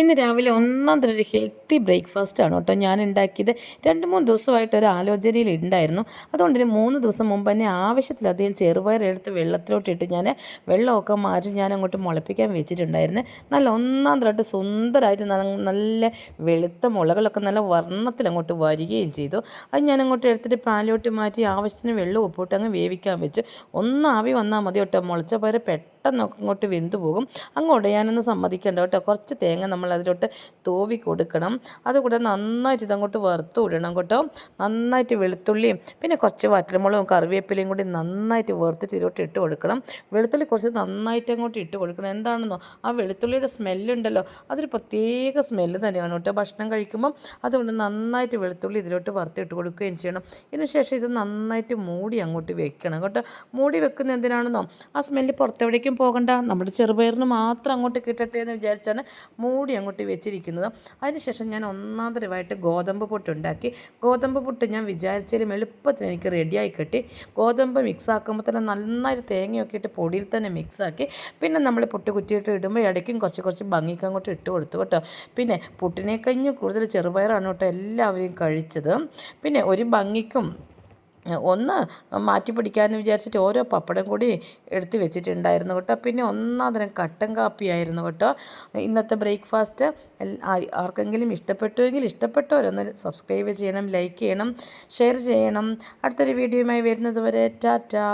ഇന്ന് രാവിലെ ഒന്നാം തരം ഒരു ഹെൽത്തി ബ്രേക്ക്ഫാസ്റ്റ് ആണ് കേട്ടോ ഞാൻ ഉണ്ടാക്കിയത്. രണ്ട് മൂന്ന് ദിവസമായിട്ട് ഒരു ആലോചനയിൽ ഉണ്ടായിരുന്നു അതുകൊണ്ട് തന്നെ മൂന്ന് ദിവസം മുമ്പ് തന്നെ ആവശ്യത്തിലധികം ചെറുപയർ എടുത്ത് വെള്ളത്തിലോട്ടിട്ട് ഞാൻ വെള്ളമൊക്കെ മാറ്റി ഞാൻ അങ്ങോട്ട് മുളപ്പിക്കാൻ വെച്ചിട്ടുണ്ടായിരുന്നു. നല്ല ഒന്നാം തരമായിട്ട് സുന്ദരമായിട്ട് നല്ല വെളുത്ത മുളകളൊക്കെ നല്ല വർണത്തിൽ അങ്ങോട്ട് വരികയും ചെയ്തു. അത് ഞാൻ അങ്ങോട്ട് എടുത്തിട്ട് പാലോട്ട് മാറ്റി ആവശ്യത്തിന് വെള്ളം ഉപ്പിട്ട് അങ്ങ് വേവിക്കാൻ വെച്ച്. ഒന്ന് ആവി വന്നാൽ മതി കേട്ടോ. മുളച്ച പയർ പെട്ടെന്ന് അങ്ങോട്ട് വെന്ത് പോകും. അങ്ങോട്ട് ഉടയാനൊന്നും സമ്മതിക്കേണ്ട കേട്ടോ. കുറച്ച് തേങ്ങ നമ്മൾ അതിലോട്ട് തോവി കൊടുക്കണം. അതുകൂടെ നന്നായിട്ട് ഇതങ്ങോട്ട് വറുത്ത് വിടണം കേട്ടോ. നന്നായിട്ട് വെളുത്തുള്ളിയും പിന്നെ കുറച്ച് വറ്റൽമുളകും കറിവേപ്പിലയും കൂടി നന്നായിട്ട് വറുത്തിട്ട് ഇതിലോട്ട് ഇട്ട് കൊടുക്കണം. വെളുത്തുള്ളി കുറച്ച് നന്നായിട്ട് അങ്ങോട്ട് ഇട്ട് കൊടുക്കണം. എന്താണെന്നോ? ആ വെളുത്തുള്ളിയുടെ സ്മെല്ലുണ്ടല്ലോ അതൊരു പ്രത്യേക സ്മെല്ല് തന്നെയാണ് കേട്ടോ. ഭക്ഷണം കഴിക്കുമ്പം അതുകൊണ്ട് നന്നായിട്ട് വെളുത്തുള്ളി ഇതിലോട്ട് വറുത്തിട്ട് കൊടുക്കുകയും ചെയ്യണം. ഇതിനുശേഷം ഇത് നന്നായിട്ട് മൂടി അങ്ങോട്ട് വെക്കണം കേട്ടോ. മൂടി വെക്കുന്ന എന്തിനാണെന്നോ? ആ സ്മെല്ല് പുറത്തെവിടേക്കും പോകണ്ട. നമ്മുടെ ചെറുപയറിന് മാത്രം അങ്ങോട്ട് കിട്ടട്ടെ എന്ന് വിചാരിച്ചാണ് മൂടി അങ്ങോട്ട് വെച്ചിരിക്കുന്നത്. അതിനുശേഷം ഞാൻ ഒന്നാം തരമായിട്ട് ഗോതമ്പ് പുട്ടുണ്ടാക്കി ഗോതമ്പ് പൊട്ട് ഞാൻ വിചാരിച്ചാലും എളുപ്പത്തിന് എനിക്ക് റെഡിയായി കിട്ടി. ഗോതമ്പ് മിക്സ് ആക്കുമ്പോൾ തന്നെ നന്നായിട്ട് തേങ്ങയൊക്കെ ഇട്ട് പൊടിയിൽ തന്നെ മിക്സാക്കി പിന്നെ നമ്മൾ പൊട്ട് കുറ്റിയിട്ട് ഇടുമ്പോൾ ഇടയ്ക്കും കുറച്ച് കുറച്ച് ഭംഗിക്ക് അങ്ങോട്ട് ഇട്ട് കൊടുത്തു കേട്ടോ. പിന്നെ പുട്ടിനെ കഴിഞ്ഞ് കൂടുതൽ ചെറുപയറാണ് കേട്ടോ എല്ലാവരെയും കഴിച്ചത്. പിന്നെ ഒരു ഭംഗിക്കും ഒന്ന് മാറ്റി പിടിക്കാമെന്ന് വിചാരിച്ചിട്ട് ഓരോ പപ്പടം കൂടി എടുത്ത് വെച്ചിട്ടുണ്ടായിരുന്നു കേട്ടോ. പിന്നെ ഒന്നാതരം കട്ടൻ കാപ്പിയായിരുന്നു കേട്ടോ. ഇന്നത്തെ ബ്രേക്ക്ഫാസ്റ്റ് ആർക്കെങ്കിലും ഇഷ്ടപ്പെട്ടുവെങ്കിൽ ഇഷ്ടപ്പെട്ടവരൊന്ന് സബ്സ്ക്രൈബ് ചെയ്യണം ലൈക്ക് ചെയ്യണം ഷെയർ ചെയ്യണം. അടുത്തൊരു വീഡിയോയുമായി വരുന്നത് വരെ ടാറ്റാ.